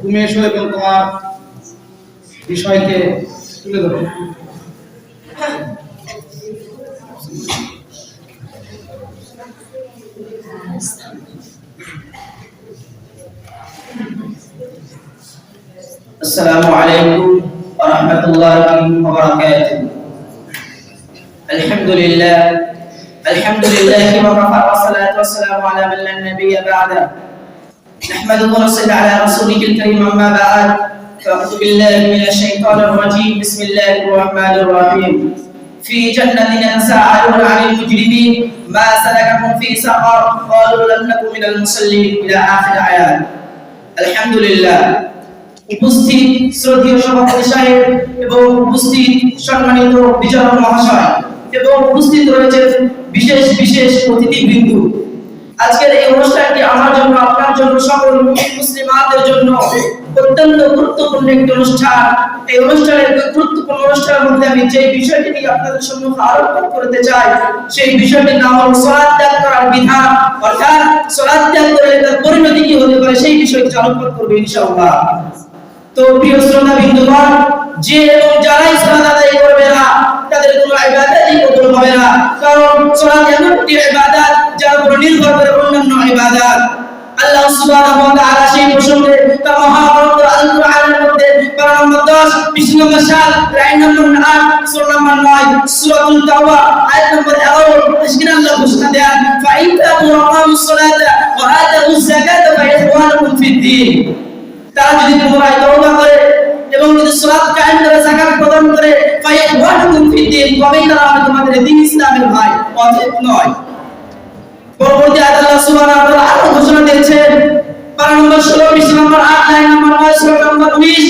তুমি এসো এবং তোমার বিষয়কে তুলে ধরো السلام عليكم ورحمة الله وبركاته الحمد لله الحمد لله وكفى والصلاة والسلام على من لا نبي بعده نحمده ونصلي على رسوله الكريم أما بعد فأعوذ بالله من الشيطان الرجيم بسم الله الرحمن الرحيم في جنة يتساءلون عن المجرمين ما سلككم في سقر قالوا لم نكن من المصلين إلى آخر آيات الحمد لله উপস্থিত শ্রদ্ধেয় সভাপতি সাহেব এবং উপস্থিত সম্মানিত বিচারক মহাশয় এবং উপস্থিত রয়েছেন বিশেষ বিশেষ অতিথিবৃন্দ আজকের এই অনুষ্ঠানটি আমার জন্য, আপনার জন্য, সকল মুসলিমাদের জন্য অত্যন্ত গুরুত্বপূর্ণ একটি অনুষ্ঠান। এই অনুষ্ঠানের গুরুত্বপূর্ণ অনুষ্ঠানের মধ্যে আমি যে বিষয়টি নিয়ে আপনাদের সম্মুখে আলোচনা করতে চাই, সেই বিষয়টির নাম হল সলাৎ ত্যাগ করার বিধান। অর্থাৎ সলাৎ ত্যাগ করে তার পরিণতি কি হতে পারে সেই বিষয়টি আলোচনা করবে ইনশাআল্লাহ। তো প্রিয় শ্রোতা বিন্দুগণ যে এবং যারাই সালাত আদায় করবে না, তাদের কোনো ইবাদতই কবুল হবে না। কারণ সালাত এমন একটি ইবাদত আল্লাহ সুবহানাহু ওয়া তাআলা সেই প্রসঙ্গে নম্বর 10 বিশ নম্বর সাল লাইন নম্বর 8 সূরা নম্বর 9 সূরাতুল তাওবা, আয়াত নম্বর 11 আজকে আল্লাহ ঘোষণা দেন ফাইন তাবু আকামুস সালাতা ওয়া আতাউজ যাকাতা ফা ইখওয়ানুকুম ফিদ দ্বীন তারা যদি পুনরায় করে এবং যদি সালাত কায়েম প্রদান করে ফায়াহুকুম ফিদ্দিন তবেই তারা তোমাদের দ্বীন নয়। পরবর্তী আল্লাহ সুবহানাহু ওয়া তাআলা ঘোষণা দিয়েছেন। পারা নম্বর 16 বিশ নম্বর 8 লাইন নম্বর 9 সূরা নম্বর 20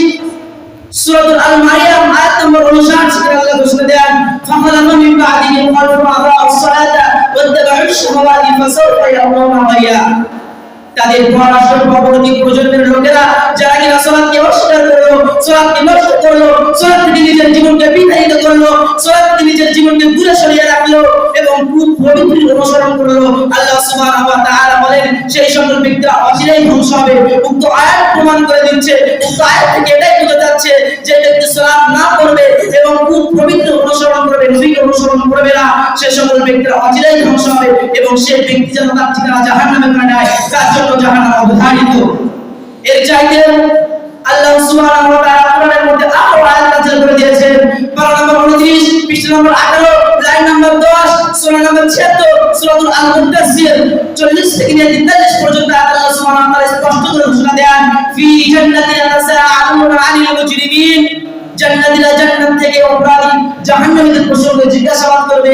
সূরাতুল আল মারিয়াম আয়াত নম্বর 59 সেখানে আল্লাহ ঘোষণা দেন ফাখালাফা মিন বাদিহিম খালফুন আদাউস সালাতা ওয়াত্তাবাউশ শাহাওয়াতি ফাসাউফা ইয়ালামুনা গায়য়া তাদের পরামর্শ পরবর্তী প্রজন্মের লোকেরা, যারা কিনা সালাতকে অস্বীকার করল সালাতকে নষ্ট করল সালাত থেকে নিজের জীবনকে বিতাড়িত করল সালাত থেকে নিজের জীবনকে দূরে সরিয়ে রাখল এবং খুব পবিত্র অনুসরণ করল। আল্লাহ সুবহানাহু ওয়া তাআলা বলেন, সেই সকল ব্যক্তিরা অচিরেই ধ্বংস হবে। উক্ত আয়াত প্রমাণ করে দিচ্ছে, উক্ত আয়াত থেকে এটাই বোঝা যাচ্ছে যে ব্যক্তি সালাত না করবে এবং খুব পবিত্র অনুসরণ করবে নবীকে অনুসরণ করবে না। সে সকল ব্যক্তিরা অচিরেই ধ্বংস হবে এবং সে ব্যক্তি যেন তার ঠিকানা জাহান্নামে করে নেয়। তার জন্য জাহান্নাম অবধারিত। এর চাইতে আল্লাহ সুবহানাহু ওয়া তাআলা কোরআনের মধ্যে আরও আয়াত নাযিল করে দিয়েছেন। পারা নম্বর 29 পৃষ্ঠা নম্বর 18 লাইন নম্বর 10 সূরা নম্বর 76 সূরাতুল আল মুদাসসির 40 থেকে 43 পর্যন্ত আল্লাহ সুবহানাহু ওয়া তাআলা স্পষ্ট করে ঘোষণা দেন, ফি জান্নাতি ইয়াতাসাআলুনা আনিল মুজরিমিন। জান্নাতীরা জান্নাত থেকে অপরাধী জাহান্নামীদের প্রসঙ্গে জিজ্ঞাসাবাদ করবে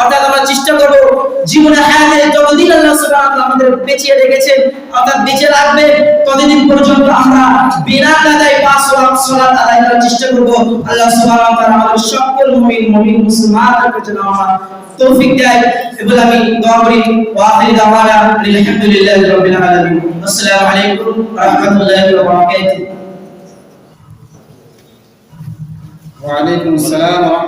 অর্থাৎ আমরা চেষ্টা করব জীবনে হায়াতে যতদিন আল্লাহ সুবহানাহু আমাদের বেঁচে রেখেছেন, অর্থাৎ বেঁচে রাখবে ততদিন পর্যন্ত আমরা বিনা কাদায় পাঁচ ওয়াক্ত সালাত আদায় করার চেষ্টা করব। আল্লাহ সুবহানাহু ওয়া তাআলা আমাদের সকল মুমিন মুমিন, মুসলমানদের জন্য আমার তৌফিক দেয়। এবং আমি দোয়া করি। ওয়া আখির দাওয়ানা আলহামদুলিল্লাহি রাব্বিল আলামিন। আসসালামু আলাইকুম ওয়া রাহমাতুল্লাহি ওয়া বারাকাতুহু। ওয়া আলাইকুম আসসালাম ওয়া